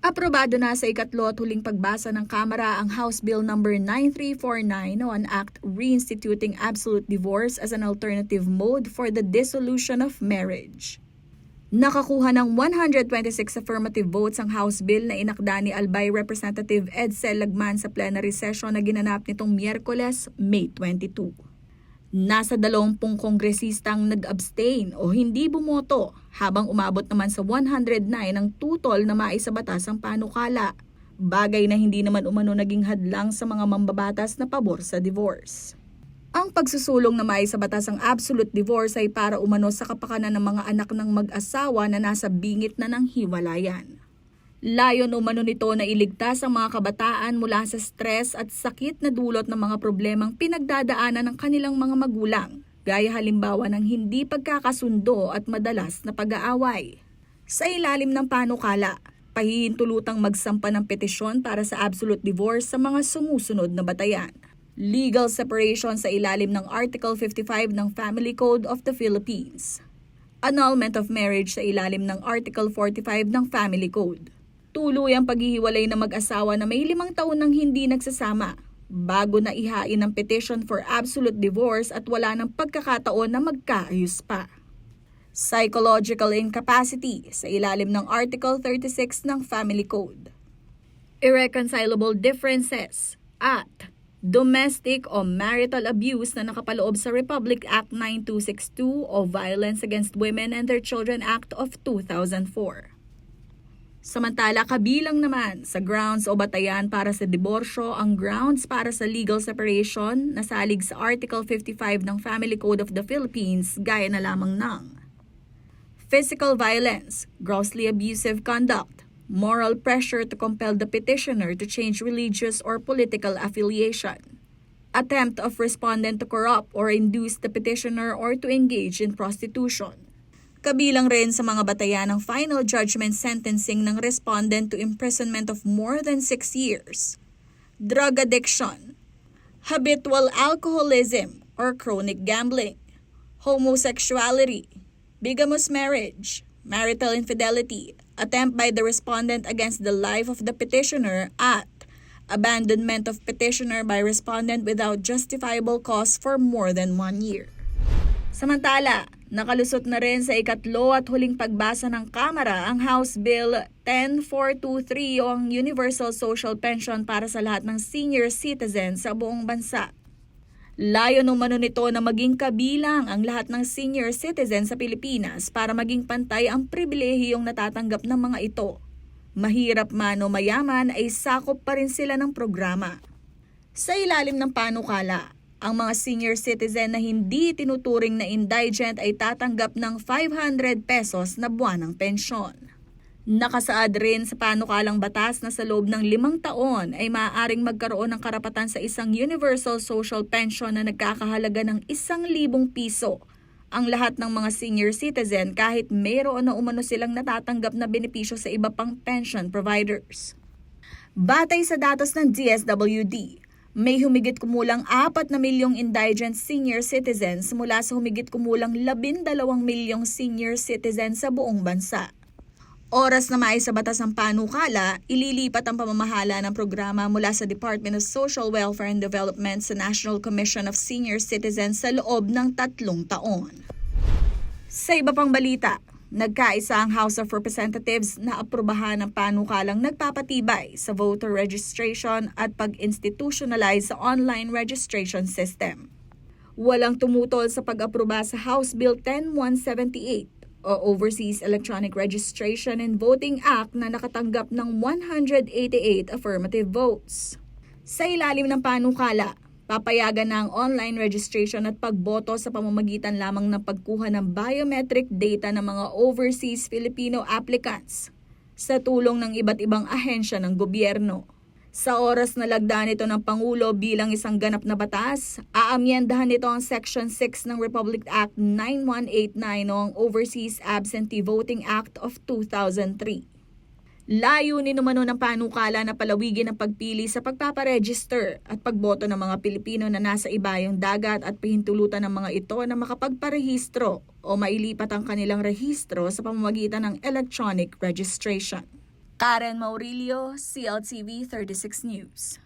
Aprobado na sa ikatlo at huling pagbasa ng Kamara ang House Bill No. 9349 o an act reinstituting absolute divorce as an alternative mode for the dissolution of marriage. Nakakuha ng 126 affirmative votes ang House Bill na inakda ni Albay Representative Edsel Lagman sa plenary session na ginanap nitong Miyerkules, May 22. Nasa 20 kongresistang nag-abstain o hindi bumoto habang umabot naman sa 109 ang tutol na maisabatas ang panukala. Bagay na hindi naman umano naging hadlang sa mga mambabatas na pabor sa divorce. Ang pagsusulong na maisabatas ang absolute divorce ay para umano sa kapakanan ng mga anak ng mag-asawa na nasa bingit na ng hiwalayan. Layon umano nito na iligtas ang mga kabataan mula sa stress at sakit na dulot ng mga problemang pinagdadaanan ng kanilang mga magulang, gaya halimbawa ng hindi pagkakasundo at madalas na pag-aaway. Sa ilalim ng panukala, pahihintulutang magsampa ng petisyon para sa absolute divorce sa mga sumusunod na batayan. Legal separation sa ilalim ng Article 55 ng Family Code of the Philippines. Annulment of marriage sa ilalim ng Article 45 ng Family Code tuloy ang paghihiwalay ng mag-asawa na may limang taon nang hindi nagsasama bago na ihain ang petition for absolute divorce at wala ng pagkakataon na magkaayos pa. Psychological incapacity sa ilalim ng Article 36 ng Family Code. Irreconcilable differences at domestic o marital abuse na nakapaloob sa Republic Act 9262 o Violence Against Women and Their Children Act of 2004. Samantala, kabilang naman sa grounds o batayan para sa diborsyo ang grounds para sa legal separation na salig sa Article 55 ng Family Code of the Philippines gaya na lamang ng physical violence, grossly abusive conduct, moral pressure to compel the petitioner to change religious or political affiliation, attempt of respondent to corrupt or induce the petitioner or to engage in prostitution, Kabilang rin sa mga batayan ng final judgment sentencing ng respondent to imprisonment of more than 6 years. Drug addiction, habitual alcoholism or chronic gambling, homosexuality, bigamous marriage, marital infidelity, attempt by the respondent against the life of the petitioner at abandonment of petitioner by respondent without justifiable cause for more than one year. Samantala, nakalusot na rin sa ikatlo at huling pagbasa ng Kamara ang House Bill 10423 o ang Universal Social Pension para sa lahat ng senior citizens sa buong bansa. Layo umano nito na maging kabilang ang lahat ng senior citizens sa Pilipinas para maging pantay ang pribilehiyong natatanggap ng mga ito. Mahirap man o mayaman ay sakop pa rin sila ng programa. Sa ilalim ng panukala, ang mga senior citizen na hindi tinuturing na indigent ay tatanggap ng 500 pesos na buwanang pensyon. Nakasaad rin sa panukalang batas na sa loob ng limang taon ay maaaring magkaroon ng karapatan sa isang universal social pension na nagkakahalaga ng isang libong piso ang lahat ng mga senior citizen kahit mayroon na umano silang natatanggap na benepisyo sa iba pang pension providers. Batay sa datos ng DSWD, may humigit kumulang 4 na milyong indigent senior citizens mula sa humigit kumulang 12 milyong senior citizens sa buong bansa. Oras na maisa batas ang panukala, ililipat ang pamamahala ng programa mula sa Department of Social Welfare and Development sa National Commission of Senior Citizens sa loob ng tatlong taon. Sa iba pang balita, Nagkaisa ang House of Representatives na aprubahan ng panukalang nagpapatibay sa voter registration at pag-institutionalize sa online registration system. Walang tumutol sa pag-aproba sa House Bill 10178 o Overseas Electronic Registration and Voting Act na nakatanggap ng 188 affirmative votes. Sa ilalim ng panukala, Papayagan na ang online registration at pagboto sa pamamagitan lamang ng pagkuha ng biometric data ng mga overseas Filipino applicants sa tulong ng iba't ibang ahensya ng gobyerno. Sa oras na lagdaan ito ng Pangulo bilang isang ganap na batas, aamyendahan nito ang Section 6 ng Republic Act 9189 o ang Overseas Absentee Voting Act of 2003. Layunin umano ng panukala na palawigin ang pagpili sa pagpaparegister at pagboto ng mga Pilipino na nasa ibayong dagat at pahintulutan ng mga ito na makapagparehistro o mailipat ang kanilang rehistro sa pamamagitan ng electronic registration. Karen Maurilio, CLTV 36 News.